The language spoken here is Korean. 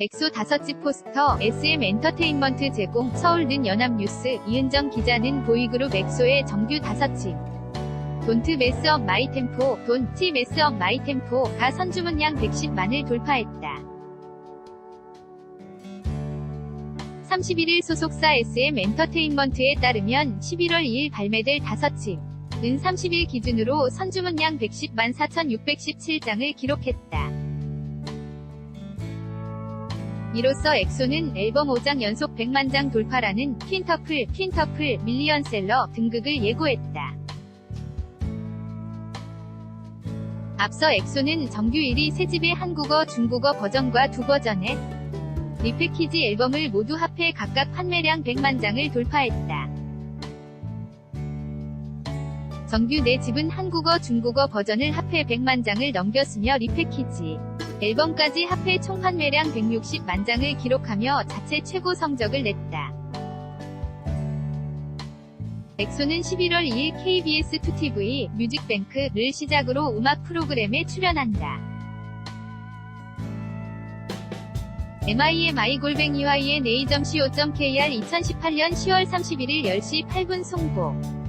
엑소 다섯 집 포스터, SM 엔터테인먼트 제공, 서울는 연합뉴스, 이은정 기자는 보이그룹 엑소의 정규 다섯 집. 돈트 메스업 마이 템포, 돈티 메스업 마이 템포가 선주문량 110만을 돌파했다. 31일 소속사 SM 엔터테인먼트에 따르면 11월 2일 발매될 다섯집. 은 30일 기준으로 선주문량 110만 4,617장을 기록했다. 이로써 엑소는 앨범 5장 연속 100만 장 돌파라는 퀸터플, 퀸터플, 밀리언셀러 등극을 예고했다. 앞서 엑소는 정규 1위 세 집의 한국어, 중국어 버전과 두 버전의 리패키지 앨범을 모두 합해 각각 판매량 100만 장을 돌파했다. 정규 4집은 한국어, 중국어 버전을 합해 100만 장을 넘겼으며 리패키지 앨범까지 합해 총 판매량 160만 장을 기록하며 자체 최고 성적을 냈다. 엑소는 11월 2일 KBS 2TV 뮤직뱅크를 시작으로 음악 프로그램에 출연한다. MIMI 골뱅이와 ENA.co.kr 2018년 10월 31일 10시 8분 송고